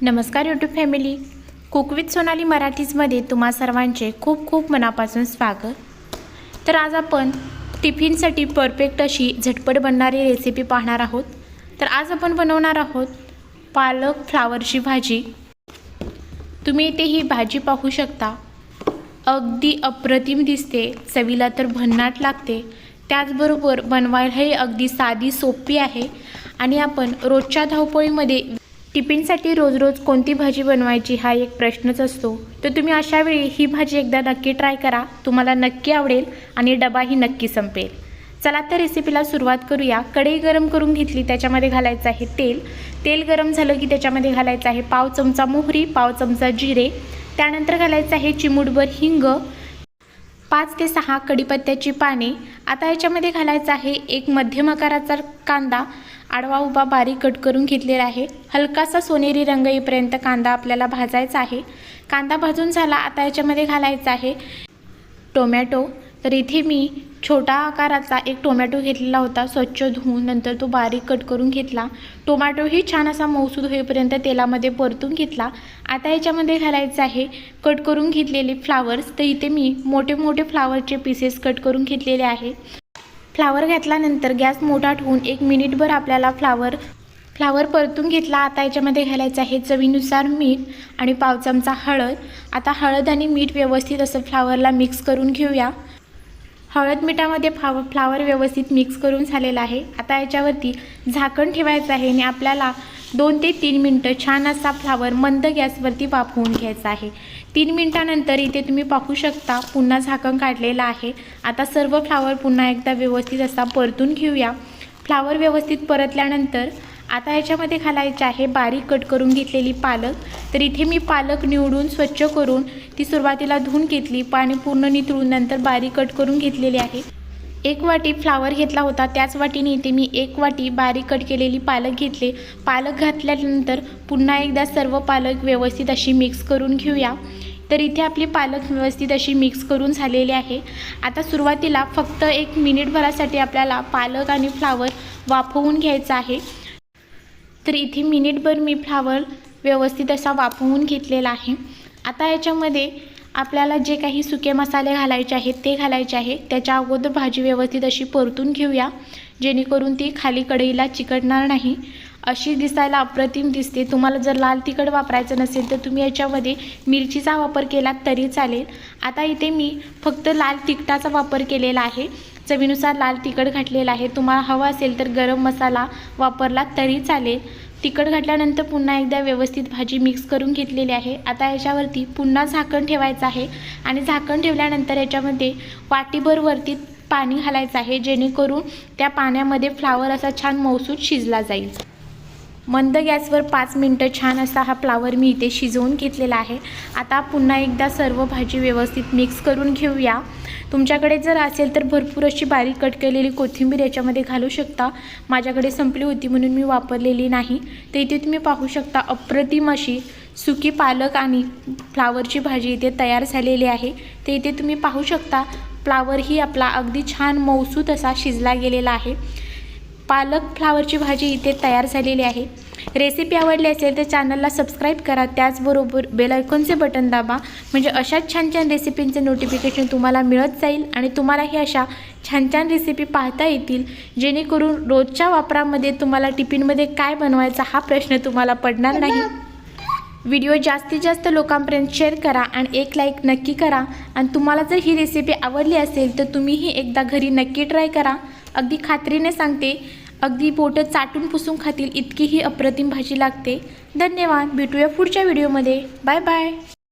नमस्कार YouTube family cook with Sonali मराठीजमध्ये तुम्हा सर्वांचे खूप खूप मनापासून स्वागत. तर आज आपण टिफिनसाठी परफेक्ट अशी झटपट बनणारी रेसिपी पाहणार आहोत. तर आज आपण बनवणार आहोत पालक फ्लावरची भाजी. तुम्ही इथे ही भाजी पाहू शकता. अगदी अप्रतिम दिसते. चवीला तर भन्नाट लागते. त्याचबरोबर बनवायलाही अगदी साधी सोपी आहे. आणि आपण रोजच्या धावपळीमध्ये टिफिनसाठी रोज रोज कोणती भाजी बनवायची हा एक प्रश्नच असतो. तर तुम्ही अशा वेळी ही भाजी एकदा नक्की ट्राय करा. तुम्हाला नक्की आवडेल आणि डबाही नक्की संपेल. चला तर रेसिपीला सुरुवात करूया. कढई गरम करून घेतली त्याच्यामध्ये घालायचं आहे तेल. तेल गरम झालं की त्याच्यामध्ये घालायचं आहे पाव चमचा मोहरी पाव चमचा जिरे. त्यानंतर घालायचं आहे चिमूटभर हिंग. पाच ते सहा कडीपत्त्याची पाने. आता याच्यामध्ये घालायचं आहे एक मध्यम आकाराचा कांदा. आडवा उभा बारीक कट करून घेतलेला आहे. हलकासा सोनेरी रंग येईपर्यंत कांदा आपल्याला भाजायचा आहे. कांदा भाजून झाला आता याच्यामध्ये घालायचा आहे टोमॅटो. तर इथे मी छोटा आकाराचा एक टोमॅटो घेतलेला होता स्वच्छ धुवून नंतर तो बारीक कट करून घेतला. टोमॅटोही छान असा मौसूद होईपर्यंत तेलामध्ये परतून घेतला. आता याच्यामध्ये घालायचं आहे कट करून घेतलेले फ्लावर्स तर इथे मी मोठे मोठे फ्लावरचे पीसेस कट करून घेतलेले आहे. फ्लावर घातल्यानंतर गॅस मोठा ठेवून एक मिनिटभर आपल्याला फ्लावर फ्लावर परतून घेतला. आता याच्यामध्ये घालायचं आहे चवीनुसार मीठ आणि पाव चमचा हळद. आता हळद आणि मीठ व्यवस्थित असं फ्लावरला मिक्स करून घेऊया. हळद मिठामध्ये फ्लाव फ्लावर व्यवस्थित मिक्स करून झालेला आहे. आता याच्यावरती झाकण ठेवायचं आहे आणि आपल्याला दोन ते तीन मिनटं छान असा फ्लावर मंद गॅसवरती वाफवून घ्यायचा आहे. तीन मिनटानंतर इथे तुम्ही पाहू शकता पुन्हा झाकण काढलेलं आहे. आता सर्व फ्लावर पुन्हा एकदा व्यवस्थित असा परतून घेऊया. फ्लावर व्यवस्थित परतल्यानंतर आता याच्यामध्ये घालायचे आहे बारीक कट करून घेतलेली पालक. तर इथे मी पालक निवडून स्वच्छ करून ती सुरुवातीला धुवून घेतली. पाणी पूर्ण नितळून नंतर बारीक कट करून घेतलेली आहे. एक वाटी फ्लावर घेतला होता. त्याच वाटीने इथे मी एक वाटी बारीक कट केलेली पालक घेतले. पालक घातल्यानंतर पुन्हा एकदा सर्व पालक व्यवस्थित अशी मिक्स करून घेऊया. तर इथे आपली पालक व्यवस्थित अशी मिक्स करून झालेली आहे. आता सुरुवातीला फक्त एक मिनिटभरासाठी आपल्याला पालक आणि फ्लावर वाफवून घ्यायचं आहे. तर इथे मिनिटभर मी फ्लावर व्यवस्थित असा वाफवून घेतलेला आहे. आता याच्यामध्ये आपल्याला जे काही सुके मसाले घालायचे आहेत ते घालायचे आहे. त्याच्या अगोदर भाजी व्यवस्थित अशी परतून घेऊया. जेणेकरून ती खाली कढईला चिकटणार नाही. अशी दिसायला अप्रतिम दिसते. तुम्हाला जर लाल तिखट वापरायचं नसेल तर तुम्ही याच्यामध्ये मिरचीचा वापर केला तरी चालेल. आता इथे मी फक्त लाल तिखटाचा वापर केलेला आहे. चवीनुसार लाल तिखट घातलेला आहे. तुम्हाला हवा असेल तर गरम मसाला वापरला तरी चालेल. तिखट घातल्यानंतर पुन्हा एकदा व्यवस्थित भाजी मिक्स करून घेतलेली आहे. आता याच्यावरती पुन्हा झाकण ठेवायचं आहे आणि झाकण ठेवल्यानंतर याच्यामध्ये वाटीभर वरती पाणी घालायचं आहे. जेणेकरून त्या पाण्यामध्ये फ्लावर असा छान मौसूद शिजला जाईल. मंद गॅसवर पाच मिनटं छान असा हा फ्लावर मी इथे शिजवून घेतलेला आहे. आता पुन्हा एकदा सर्व भाजी व्यवस्थित मिक्स करून घेऊया. तुमच्याकडे जर असेल तर भरपूर अशी बारीक कट केलेली कोथिंबीर याच्यामध्ये घालू शकता. माझ्याकडे संपली होती म्हणून मी वापरलेली नाही. तर इथे तुम्ही पाहू शकता अप्रतिम अशी सुकी पालक आणि फ्लावरची भाजी इथे तयार झालेली आहे. तर इथे तुम्ही पाहू शकता फ्लावर ही आपला अगदी छान मौसूत असा शिजला गेलेला आहे. पालक फ्लावरची भाजी इथे तयार झालेली आहे. रेसिपी आवडली असेल तर चॅनलला सबस्क्राईब करा. त्याचबरोबर बेलायकॉनचे बटन दाबा. म्हणजे अशाच छान छान रेसिपींचे नोटिफिकेशन तुम्हाला मिळत जाईल आणि तुम्हालाही अशा छान छान रेसिपी पाहता येतील. जेणेकरून रोजच्या वापरामध्ये तुम्हाला टिफिनमध्ये काय बनवायचा हा प्रश्न तुम्हाला पडणार नाही. व्हिडिओ जास्तीत जास्त लोकांपर्यंत शेअर करा आणि एक लाईक नक्की करा. आणि तुम्हाला जर ही रेसिपी आवडली असेल तर तुम्हीही एकदा घरी नक्की ट्राय करा. अगदी खात्रीने सांगते अगदी बोटं चाटून पुसून खातील इतकी ही अप्रतिम भाजी लागते. धन्यवाद भेटूया पुढच्या व्हिडिओमध्ये. Bye bye.